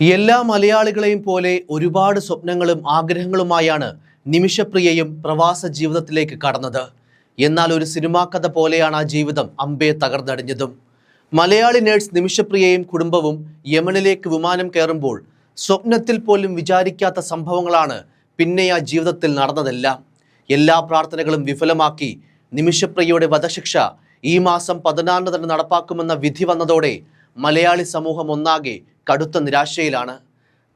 എല്ലാ മലയാളികളെയും പോലെ ഒരുപാട് സ്വപ്നങ്ങളും ആഗ്രഹങ്ങളുമായാണ് നിമിഷപ്രിയയും പ്രവാസ ജീവിതത്തിലേക്ക് കടന്നത്. എന്നാൽ ഒരു സിനിമാ കഥ പോലെയാണ് ആ ജീവിതം അമ്പയെ തകർന്നടിഞ്ഞതും. മലയാളി നേഴ്സ് നിമിഷപ്രിയയും കുടുംബവും യമനിലേക്ക് വിമാനം കയറുമ്പോൾ സ്വപ്നത്തിൽ പോലും വിചാരിക്കാത്ത സംഭവങ്ങളാണ് പിന്നെ ആ ജീവിതത്തിൽ നടന്നതെല്ലാം. എല്ലാ പ്രാർത്ഥനകളും വിഫലമാക്കി നിമിഷപ്രിയയുടെ വധശിക്ഷ ഈ മാസം പതിനാറിന് തന്നെ നടപ്പാക്കുമെന്ന വിധി വന്നതോടെ മലയാളി സമൂഹം ഒന്നാകെ കടുത്ത നിരാശയിലാണ്.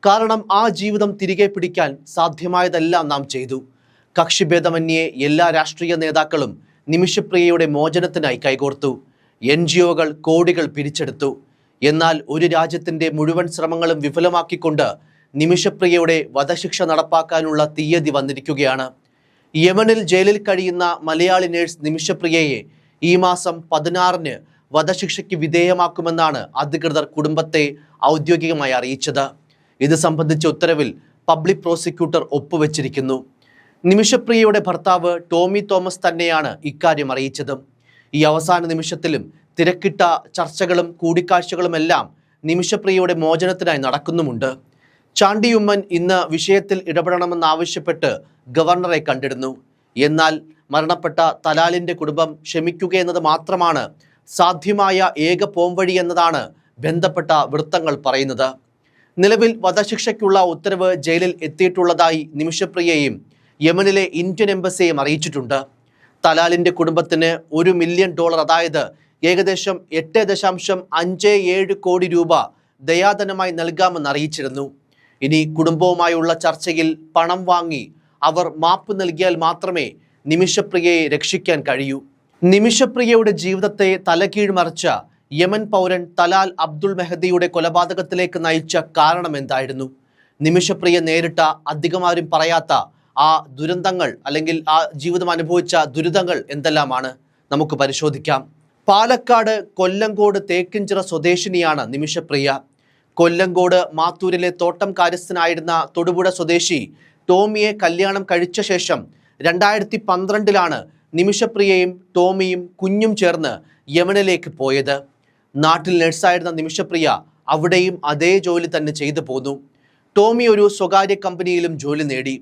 കാരണം ആ ജീവിതം തിരികെ പിടിക്കാൻ സാധ്യമായതെല്ലാം നാം ചെയ്തു. കക്ഷിഭേദമന്യേ എല്ലാ രാഷ്ട്രീയ നേതാക്കളും നിമിഷപ്രിയയുടെ മോചനത്തിനായി കൈകോർത്തു. എൻ ജി ഒകൾ കോടികൾ പിരിച്ചെടുത്തു. എന്നാൽ ഒരു രാജ്യത്തിന്റെ മുഴുവൻ ശ്രമങ്ങളും വിഫലമാക്കിക്കൊണ്ട് നിമിഷപ്രിയയുടെ വധശിക്ഷ നടപ്പാക്കാനുള്ള തീയതി വന്നിരിക്കുകയാണ്. യമനിൽ ജയിലിൽ കഴിയുന്ന മലയാളി നേഴ്സ് നിമിഷപ്രിയയെ ഈ മാസം പതിനാറിന് വധശിക്ഷയ്ക്ക് വിധേയമാക്കുമെന്നാണ് അധികൃതർ കുടുംബത്തെ ഔദ്യോഗികമായി അറിയിച്ചത്. ഇത് സംബന്ധിച്ച ഉത്തരവിൽ പബ്ലിക് പ്രോസിക്യൂട്ടർ ഒപ്പുവെച്ചിരിക്കുന്നു. നിമിഷപ്രിയയുടെ ഭർത്താവ് ടോമി തോമസ് തന്നെയാണ് ഇക്കാര്യം അറിയിച്ചത്. ഈ അവസാന നിമിഷത്തിലും തിരക്കിട്ട ചർച്ചകളും കൂടിക്കാഴ്ചകളുമെല്ലാം നിമിഷപ്രിയയുടെ മോചനത്തിനായി നടക്കുന്നുമുണ്ട്. ചാണ്ടിയുമ്മൻ ഇന്ന് വിഷയത്തിൽ ഇടപെടണമെന്നാവശ്യപ്പെട്ട് ഗവർണറെ കണ്ടിരുന്നു. എന്നാൽ മരണപ്പെട്ട തലാലിന്റെ കുടുംബം ക്ഷമിക്കുക എന്നത് മാത്രമാണ് സാധ്യമായ ഏക പോംവഴി എന്നതാണ് ബന്ധപ്പെട്ട വൃത്തങ്ങൾ പറയുന്നത്. നിലവിൽ വധശിക്ഷയ്ക്കുള്ള ഉത്തരവ് ജയിലിൽ എത്തിയിട്ടുള്ളതായി നിമിഷപ്രിയയും യമനിലെ ഇന്ത്യൻ എംബസിയും അറിയിച്ചിട്ടുണ്ട്. തലാലിന്റെ കുടുംബത്തിന് ഒരു മില്യൺ ഡോളർ അതായത് ഏകദേശം എട്ട് ദശാംശം അഞ്ച് ഏഴ് കോടി രൂപ ദയാധനമായി നൽകാമെന്ന് അറിയിച്ചിരുന്നു. ഇനി കുടുംബവുമായുള്ള ചർച്ചയിൽ പണം വാങ്ങി അവർ മാപ്പ് നൽകിയാൽ മാത്രമേ നിമിഷപ്രിയയെ രക്ഷിക്കാൻ കഴിയൂ. നിമിഷപ്രിയയുടെ ജീവിതത്തെ തലകീഴ് മറിച്ച യമൻ പൗരൻ തലാൽ അബ്ദുൾ മെഹദിയുടെ കൊലപാതകത്തിലേക്ക് നയിച്ച കാരണം എന്തായിരുന്നു? നിമിഷപ്രിയ നേരിട്ട അധികമാരും പറയാത്ത ആ ദുരന്തങ്ങൾ അല്ലെങ്കിൽ ആ ജീവിതം അനുഭവിച്ച ദുരിതങ്ങൾ എന്തെല്ലാമാണ്? നമുക്ക് പരിശോധിക്കാം. പാലക്കാട് കൊല്ലങ്കോട് തേക്കിഞ്ചിറ സ്വദേശിനിയാണ് നിമിഷപ്രിയ. കൊല്ലങ്കോട് മാത്തൂരിലെ തോട്ടം കാര്യസ്ഥനായിരുന്ന തൊടുപുഴ സ്വദേശി ടോമിയെ കല്യാണം കഴിച്ച ശേഷം രണ്ടായിരത്തി പന്ത്രണ്ടിലാണ് നിമിഷപ്രിയയും ടോമിയും കുഞ്ഞും ചേർന്ന് യമനിലേക്ക് പോയത്. നാട്ടിൽ നഴ്സായിരുന്ന നിമിഷപ്രിയ അവിടെയും അതേ ജോലി തന്നെ ചെയ്തു പോന്നു. ടോമി ഒരു സ്വകാര്യ കമ്പനിയിലും ജോലി നേടി.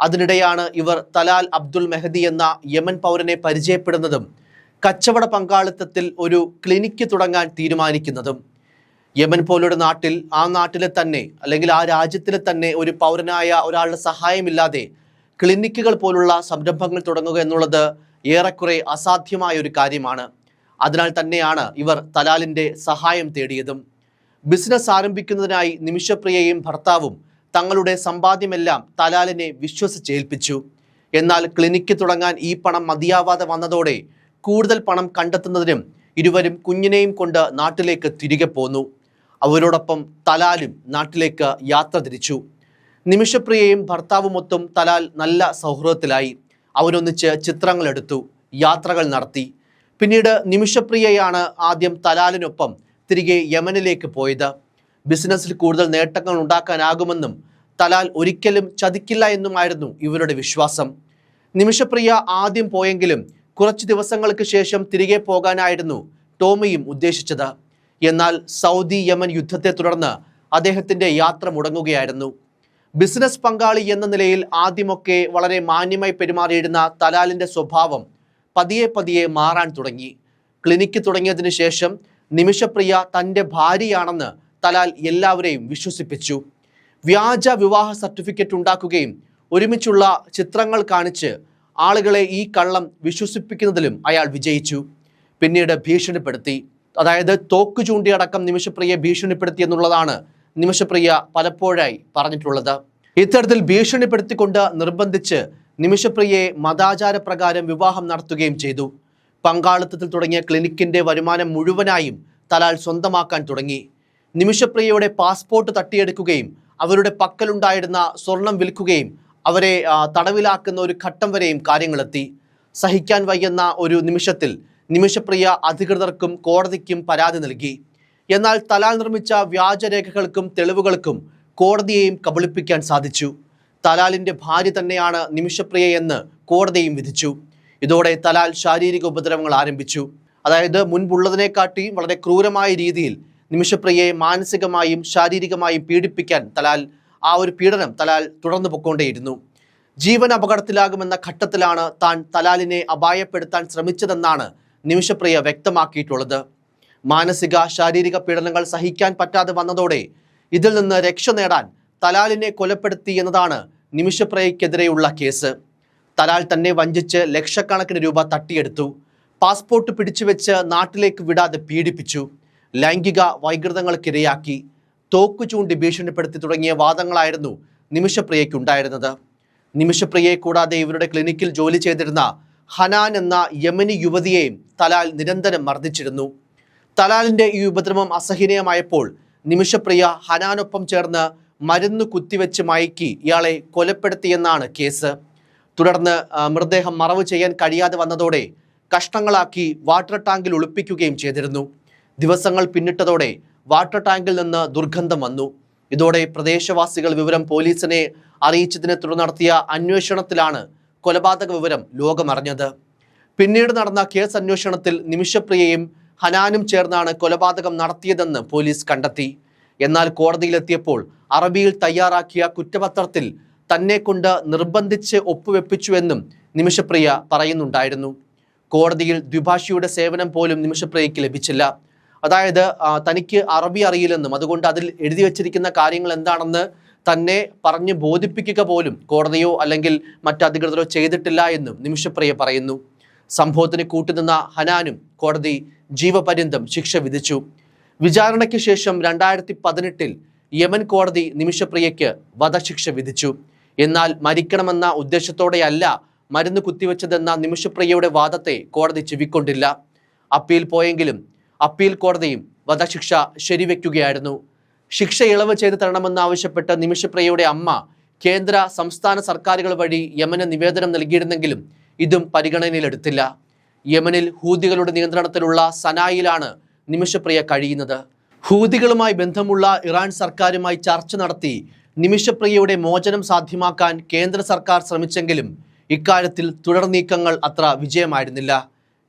അതിനിടെയാണ് ഇവർ തലാൽ അബ്ദുൽ മെഹദി എന്ന യമൻ പൗരനെ പരിചയപ്പെടുന്നതും കച്ചവട പങ്കാളിത്തത്തിൽ ഒരു ക്ലിനിക്ക് തുടങ്ങാൻ തീരുമാനിക്കുന്നതും. യമൻ പോലൊരു നാട്ടിൽ ആ നാട്ടിലെ തന്നെ അല്ലെങ്കിൽ ആ രാജ്യത്തിലെ തന്നെ ഒരു പൗരനായ ഒരാളുടെ സഹായമില്ലാതെ ക്ലിനിക്കുകൾ പോലുള്ള സംരംഭങ്ങൾ തുടങ്ങുക എന്നുള്ളത് ഏറെക്കുറെ അസാധ്യമായ ഒരു കാര്യമാണ്. അതിനാൽ തന്നെയാണ് ഇവർ തലാലിന്റെ സഹായം തേടിയതും. ബിസിനസ് ആരംഭിക്കുന്നതിനായി നിമിഷപ്രിയയും ഭർത്താവും തങ്ങളുടെ സമ്പാദ്യമെല്ലാം തലാലിനെ വിശ്വസിച്ചേൽപ്പിച്ചു. എന്നാൽ ക്ലിനിക്ക് തുടങ്ങാൻ ഈ പണം മതിയാവാതെ വന്നതോടെ കൂടുതൽ പണം കണ്ടെത്തുന്നതിനും ഇരുവരും കുഞ്ഞിനെയും കൊണ്ട് നാട്ടിലേക്ക് തിരികെ പോന്നു. അവരോടൊപ്പം തലാലും നാട്ടിലേക്ക് യാത്ര തിരിച്ചു. നിമിഷപ്രിയയും ഭർത്താവുമൊത്തും തലാൽ നല്ല സൗഹൃദത്തിലായി. അവരൊന്നിച്ച് ചിത്രങ്ങളെടുത്തു യാത്രകൾ നടത്തി. പിന്നീട് നിമിഷപ്രിയയാണ് ആദ്യം തലാലിനൊപ്പം തിരികെ യമനിലേക്ക് പോയത്. ബിസിനസ്സിൽ കൂടുതൽ നേട്ടങ്ങൾ ഉണ്ടാക്കാനാകുമെന്നും തലാൽ ഒരിക്കലും ചതിക്കില്ല എന്നുമായിരുന്നു ഇവരുടെ വിശ്വാസം. നിമിഷപ്രിയ ആദ്യം പോയെങ്കിലും കുറച്ച് ദിവസങ്ങൾക്ക് ശേഷം തിരികെ പോകാനായിരുന്നു ടോമിയും ഉദ്ദേശിച്ചത്. എന്നാൽ സൗദി യമൻ യുദ്ധത്തെ തുടർന്ന് അദ്ദേഹത്തിന്റെ യാത്ര മുടങ്ങുകയായിരുന്നു. ബിസിനസ് പങ്കാളി എന്ന നിലയിൽ ആദ്യമൊക്കെ വളരെ മാന്യമായി പെരുമാറിയിരുന്ന തലാലിന്റെ സ്വഭാവം പതിയെ പതിയെ മാറാൻ തുടങ്ങി. ക്ലിനിക്ക് തുടങ്ങിയതിനു ശേഷം നിമിഷപ്രിയ തന്റെ ഭാര്യയാണെന്ന് തലാൽ എല്ലാവരെയും വിശ്വസിപ്പിച്ചു. വ്യാജ വിവാഹ സർട്ടിഫിക്കറ്റ് ഉണ്ടാക്കുകയും ഒരുമിച്ചുള്ള ചിത്രങ്ങൾ കാണിച്ച് ആളുകളെ ഈ കള്ളം വിശ്വസിപ്പിക്കുന്നതിലും അയാൾ വിജയിച്ചു. പിന്നീട് ഭീഷണിപ്പെടുത്തി. അതായത് തോക്ക് ചൂണ്ടിയടക്കം നിമിഷപ്രിയെ ഭീഷണിപ്പെടുത്തി എന്നുള്ളതാണ് നിമിഷപ്രിയ പലപ്പോഴായി പറഞ്ഞിട്ടുള്ളത്. ഇത്തരത്തിൽ ഭീഷണിപ്പെടുത്തിക്കൊണ്ട് നിർബന്ധിച്ച് നിമിഷപ്രിയയെ മതാചാരപ്രകാരം വിവാഹം നടത്തുകയും ചെയ്തു. പങ്കാളിത്തത്തിൽ തുടങ്ങിയ ക്ലിനിക്കിന്റെ വരുമാനം മുഴുവനായും തലാൽ സ്വന്തമാക്കാൻ തുടങ്ങി. നിമിഷപ്രിയയുടെ പാസ്പോർട്ട് തട്ടിയെടുക്കുകയും അവരുടെ പക്കലുണ്ടായിരുന്ന സ്വർണം വിൽക്കുകയും അവരെ തടവിലാക്കുന്ന ഒരു ഘട്ടം വരെയും കാര്യങ്ങളെത്തി. സഹിക്കാൻ വയ്യുന്ന ഒരു നിമിഷത്തിൽ നിമിഷപ്രിയ അധികൃതർക്കും കോടതിക്കും പരാതി നൽകി. എന്നാൽ തലാൽ നിർമ്മിച്ച വ്യാജരേഖകൾക്കും തെളിവുകൾക്കും കോടതിയെയും കബളിപ്പിക്കാൻ സാധിച്ചു. തലാലിന്റെ ഭാര്യ തന്നെയാണ് നിമിഷപ്രിയ എന്ന് കോടതിയും വിധിച്ചു. ഇതോടെ തലാൽ ശാരീരിക ഉപദ്രവങ്ങൾ ആരംഭിച്ചു. അതായത് മുൻപുള്ളതിനെക്കാട്ടി വളരെ ക്രൂരമായ രീതിയിൽ നിമിഷപ്രിയയെ മാനസികമായും ശാരീരികമായും പീഡിപ്പിക്കാൻ തലാൽ ആ ഒരു പീഡനം തലാൽ തുടർന്നു പൊക്കോണ്ടേയിരുന്നു ജീവൻ അപകടത്തിലാകുമെന്ന ഘട്ടത്തിലാണ് താൻ തലാലിനെ അപായപ്പെടുത്താൻ ശ്രമിച്ചതെന്നാണ് നിമിഷപ്രിയ വ്യക്തമാക്കിയിട്ടുള്ളത്. മാനസിക ശാരീരിക പീഡനങ്ങൾ സഹിക്കാൻ പറ്റാതെ വന്നതോടെ ഇതിൽ നിന്ന് രക്ഷ നേടാൻ തലാലിനെ കൊലപ്പെടുത്തി എന്നതാണ് നിമിഷപ്രയക്കെതിരെയുള്ള കേസ്. തലാൽ തന്നെ വഞ്ചിച്ച് ലക്ഷക്കണക്കിന് രൂപ തട്ടിയെടുത്തു. പാസ്പോർട്ട് പിടിച്ചുവെച്ച് നാട്ടിലേക്ക് വിടാതെ പീഡിപ്പിച്ചു. ലൈംഗിക വൈകൃതങ്ങൾക്കിരയാക്കി. തോക്കു ചൂണ്ടി ഭീഷണിപ്പെടുത്തി തുടങ്ങിയ വാദങ്ങളായിരുന്നു നിമിഷപ്രിയയ്ക്കുണ്ടായിരുന്നത്. നിമിഷപ്രിയയെ കൂടാതെ ഇവരുടെ ക്ലിനിക്കിൽ ജോലി ചെയ്തിരുന്ന ഹനാൻ എന്ന യമനി യുവതിയെയും തലാൽ നിരന്തരം മർദ്ദിച്ചിരുന്നു. തലാലിന്റെ ഈ ഉപദ്രവം അസഹനീയമായപ്പോൾ നിമിഷപ്രിയ ഹനാനൊപ്പം ചേർന്ന് മരുന്ന് കുത്തിവെച്ച് മയക്കി ഇയാളെ കൊലപ്പെടുത്തിയെന്നാണ് കേസ്. തുടർന്ന് മൃതദേഹം മറവ് ചെയ്യാൻ കഴിയാതെ വന്നതോടെ കഷ്ണങ്ങളാക്കി വാട്ടർ ടാങ്കിൽ ഒളിപ്പിക്കുകയും ചെയ്തിരുന്നു. ദിവസങ്ങൾ പിന്നിട്ടതോടെ വാട്ടർ ടാങ്കിൽ നിന്ന് ദുർഗന്ധം വന്നു. ഇതോടെ പ്രദേശവാസികൾ വിവരം പോലീസിനെ അറിയിച്ചതിനെ തുടർന്ന് നടത്തിയ അന്വേഷണത്തിലാണ് കൊലപാതക വിവരം ലോകമറിഞ്ഞത്. പിന്നീട് നടന്ന കേസ് അന്വേഷണത്തിൽ നിമിഷപ്രിയയും ഹനാനും ചേർന്നാണ് കൊലപാതകം നടത്തിയതെന്ന് പോലീസ് കണ്ടെത്തി. എന്നാൽ കോടതിയിലെത്തിയപ്പോൾ അറബിയിൽ തയ്യാറാക്കിയ കുറ്റപത്രത്തിൽ തന്നെ കൊണ്ട് നിർബന്ധിച്ച് ഒപ്പുവെപ്പിച്ചുവെന്നും നിമിഷപ്രിയ പറയുന്നുണ്ടായിരുന്നു. കോടതിയിൽ ദ്വിഭാഷിയുടെ സേവനം പോലും നിമിഷപ്രിയയ്ക്ക് ലഭിച്ചില്ല. അതായത് തനിക്ക് അറബി അറിയില്ലെന്നും അതുകൊണ്ട് അതിൽ എഴുതി വച്ചിരിക്കുന്ന കാര്യങ്ങൾ എന്താണെന്ന് തന്നെ പറഞ്ഞ് ബോധിപ്പിക്കുക പോലും കോടതിയോ അല്ലെങ്കിൽ മറ്റധികൃതരോ ചെയ്തിട്ടില്ല എന്നും നിമിഷപ്രിയ പറയുന്നു. സംഭവത്തിന് കൂട്ടുനിന്ന ഹനാനും കോടതി ജീവപര്യന്തം ശിക്ഷ വിധിച്ചു. വിചാരണയ്ക്ക് ശേഷം രണ്ടായിരത്തി പതിനെട്ടിൽ യമൻ കോടതി നിമിഷപ്രിയയ്ക്ക് വധശിക്ഷ വിധിച്ചു. എന്നാൽ മരിക്കണമെന്ന ഉദ്ദേശത്തോടെയല്ല മരുന്ന് കുത്തിവെച്ചതെന്ന നിമിഷപ്രിയയുടെ വാദത്തെ കോടതി ചെവിക്കൊണ്ടില്ല. അപ്പീൽ പോയെങ്കിലും അപ്പീൽ കോടതിയും വധശിക്ഷ ശരിവെക്കുകയായിരുന്നു. ശിക്ഷ ഇളവ് ചെയ്തു തരണമെന്നാവശ്യപ്പെട്ട് നിമിഷപ്രിയയുടെ അമ്മ കേന്ദ്ര സംസ്ഥാന സർക്കാരുകൾ വഴി യമന് നിവേദനം നൽകിയിരുന്നെങ്കിലും ഇതും പരിഗണനയിലെടുത്തില്ല. യമനിൽ ഹൂതികളുടെ നിയന്ത്രണത്തിലുള്ള സനായിലാണ് നിമിഷപ്രിയ കഴിയുന്നത്. ഹൂതികളുമായി ബന്ധമുള്ള ഇറാൻ സർക്കാരുമായി ചർച്ച നടത്തി നിമിഷപ്രിയയുടെ മോചനം സാധ്യമാക്കാൻ കേന്ദ്ര സർക്കാർ ശ്രമിച്ചെങ്കിലും ഇക്കാര്യത്തിൽ തുടർ നീക്കങ്ങൾ അത്ര വിജയമായിരുന്നില്ല.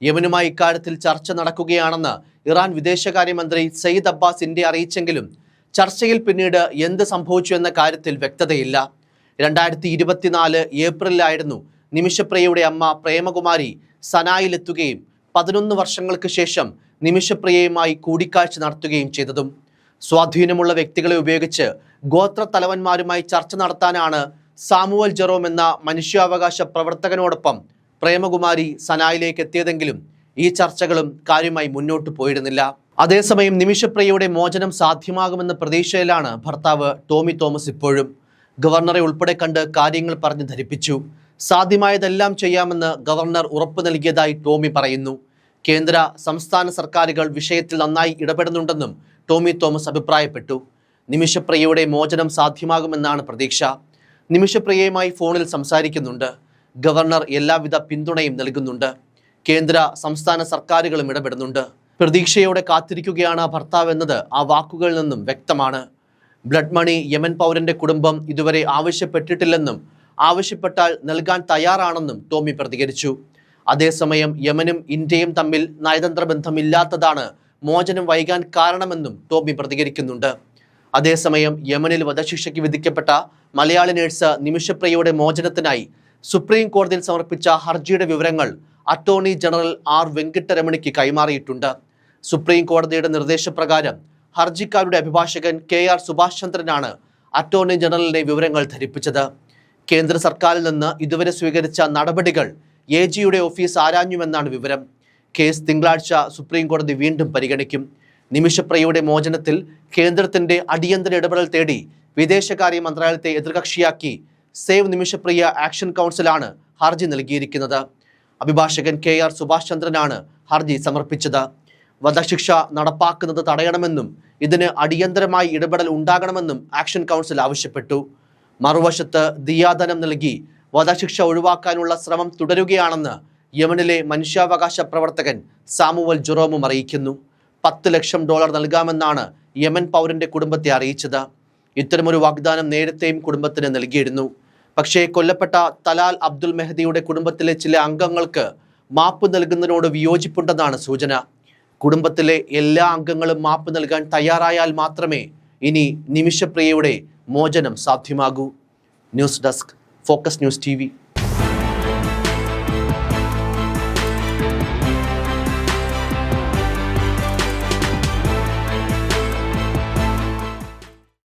യമനുമായി ഇക്കാര്യത്തിൽ ചർച്ച നടക്കുകയാണെന്ന് ഇറാൻ വിദേശകാര്യമന്ത്രി സയ്യിദ് അബ്ബാസ് ഇന്ത്യ അറിയിച്ചെങ്കിലും ചർച്ചയിൽ പിന്നീട് എന്ത് സംഭവിച്ചു എന്ന കാര്യത്തിൽ വ്യക്തതയില്ല. രണ്ടായിരത്തി ഇരുപത്തിനാല് ഏപ്രിലായിരുന്നു നിമിഷപ്രിയയുടെ അമ്മ പ്രേമകുമാരി സനായിലെത്തുകയും പതിനൊന്ന് വർഷങ്ങൾക്ക് ശേഷം നിമിഷപ്രിയയുമായി കൂടിക്കാഴ്ച നടത്തുകയും ചെയ്തതും. സ്വാധീനമുള്ള വ്യക്തികളെ ഉപയോഗിച്ച് ഗോത്ര തലവന്മാരുമായി ചർച്ച നടത്താനാണ് സാമുവൽ ജെറോം എന്ന മനുഷ്യാവകാശ പ്രവർത്തകനോടൊപ്പം പ്രേമകുമാരി സനായിലേക്ക് എത്തിയതെങ്കിലും ഈ ചർച്ചകളും കാര്യമായി മുന്നോട്ട് പോയിരുന്നില്ല. അതേസമയം നിമിഷപ്രിയയുടെ മോചനം സാധ്യമാകുമെന്ന പ്രതീക്ഷയിലാണ് ഭർത്താവ് ടോമി തോമസ് ഇപ്പോഴും. ഗവർണറെ ഉൾപ്പെടെ കണ്ട് കാര്യങ്ങൾ പറഞ്ഞ് ധരിപ്പിച്ചു. സാധ്യമായതെല്ലാം ചെയ്യാമെന്ന് ഗവർണർ ഉറപ്പു നൽകിയതായി ടോമി പറയുന്നു. കേന്ദ്ര സംസ്ഥാന സർക്കാരുകൾ വിഷയത്തിൽ നന്നായി ഇടപെടുന്നുണ്ടെന്നും ടോമി തോമസ് അഭിപ്രായപ്പെട്ടു. നിമിഷപ്രിയയുടെ മോചനം സാധ്യമാകുമെന്നാണ് പ്രതീക്ഷ. നിമിഷപ്രിയയുമായി ഫോണിൽ സംസാരിക്കുന്നുണ്ട്. ഗവർണർ എല്ലാവിധ പിന്തുണയും നൽകുന്നുണ്ട്. കേന്ദ്ര സംസ്ഥാന സർക്കാരുകളും ഇടപെടുന്നുണ്ട്. പ്രതീക്ഷയോടെ കാത്തിരിക്കുകയാണ് ഭർത്താവ് എന്നത് ആ വാക്കുകളിൽ നിന്നും വ്യക്തമാണ്. ബ്ലഡ് മണി യമൻ പൗരന്റെ കുടുംബം ഇതുവരെ ആവശ്യപ്പെട്ടിട്ടില്ലെന്നും ആവശ്യപ്പെട്ടാൽ നൽകാൻ തയ്യാറാണെന്നും ടോമി പ്രതികരിച്ചു. അതേസമയം യമനും ഇന്ത്യയും തമ്മിൽ നയതന്ത്ര ബന്ധമില്ലാത്തതാണ് മോചനം വൈകാൻ കാരണമെന്നും ടോമി പ്രതികരിക്കുന്നുണ്ട്. അതേസമയം യമനിൽ വധശിക്ഷയ്ക്ക് വിധിക്കപ്പെട്ട മലയാളി നേഴ്സ് നിമിഷപ്രിയയുടെ മോചനത്തിനായി സുപ്രീം കോടതിയിൽ സമർപ്പിച്ച ഹർജിയുടെ വിവരങ്ങൾ അറ്റോർണി ജനറൽ ആർ വെങ്കിട്ടരമണിക്ക് കൈമാറിയിട്ടുണ്ട്. സുപ്രീം കോടതിയുടെ നിർദ്ദേശപ്രകാരം ഹർജിക്കാരുടെ അഭിഭാഷകൻ കെ ആർ സുഭാഷ് ചന്ദ്രനാണ് അറ്റോർണി ജനറലിനെ വിവരങ്ങൾ ധരിപ്പിച്ചത്. കേന്ദ്ര സർക്കാരിൽ നിന്ന് ഇതുവരെ സ്വീകരിച്ച നടപടികൾ എ ജിയുടെ ഓഫീസ് ആരാഞ്ഞുവെന്നാണ് വിവരം. കേസ് തിങ്കളാഴ്ച സുപ്രീം കോടതി വീണ്ടും പരിഗണിക്കും. നിമിഷപ്രിയയുടെ മോചനത്തിൽ കേന്ദ്രത്തിന്റെ അടിയന്തര ഇടപെടൽ തേടി വിദേശകാര്യ മന്ത്രാലയത്തെ എതിർകക്ഷിയാക്കി സേവ് നിമിഷപ്രിയ ആക്ഷൻ കൗൺസിലാണ് ഹർജി നൽകിയിരിക്കുന്നത്. അഭിഭാഷകൻ കെ ആർ സുഭാഷ് ചന്ദ്രനാണ് ഹർജി സമർപ്പിച്ചത്. വധശിക്ഷ നടപ്പാക്കുന്നത് തടയണമെന്നും ഇതിന് അടിയന്തരമായി ഇടപെടൽ ഉണ്ടാകണമെന്നും ആക്ഷൻ കൗൺസിൽ ആവശ്യപ്പെട്ടു. മറുവശത്ത് ദിയാധനം നൽകി വധശിക്ഷ ഒഴിവാക്കാനുള്ള ശ്രമം തുടരുകയാണെന്ന് യമനിലെ മനുഷ്യാവകാശ പ്രവർത്തകൻ സാമുവൽ ജുറോമും അറിയിക്കുന്നു. പത്ത് ലക്ഷം ഡോളർ നൽകാമെന്നാണ് യമൻ പൗരന്റെ കുടുംബത്തെ അറിയിച്ചത്. ഇത്തരമൊരു വാഗ്ദാനം നേരത്തെയും കുടുംബത്തിന് നൽകിയിരുന്നു. പക്ഷേ കൊല്ലപ്പെട്ട തലാൽ അബ്ദുൽ മെഹദിയുടെ കുടുംബത്തിലെ ചില അംഗങ്ങൾക്ക് മാപ്പ് നൽകുന്നതിനോട് വിയോജിപ്പുണ്ടെന്നാണ് സൂചന. കുടുംബത്തിലെ എല്ലാ അംഗങ്ങളും മാപ്പ് നൽകാൻ തയ്യാറായാൽ മാത്രമേ ഇനി നിമിഷപ്രിയയുടെ മോചനം സാധ്യമാകൂ. News desk focus news T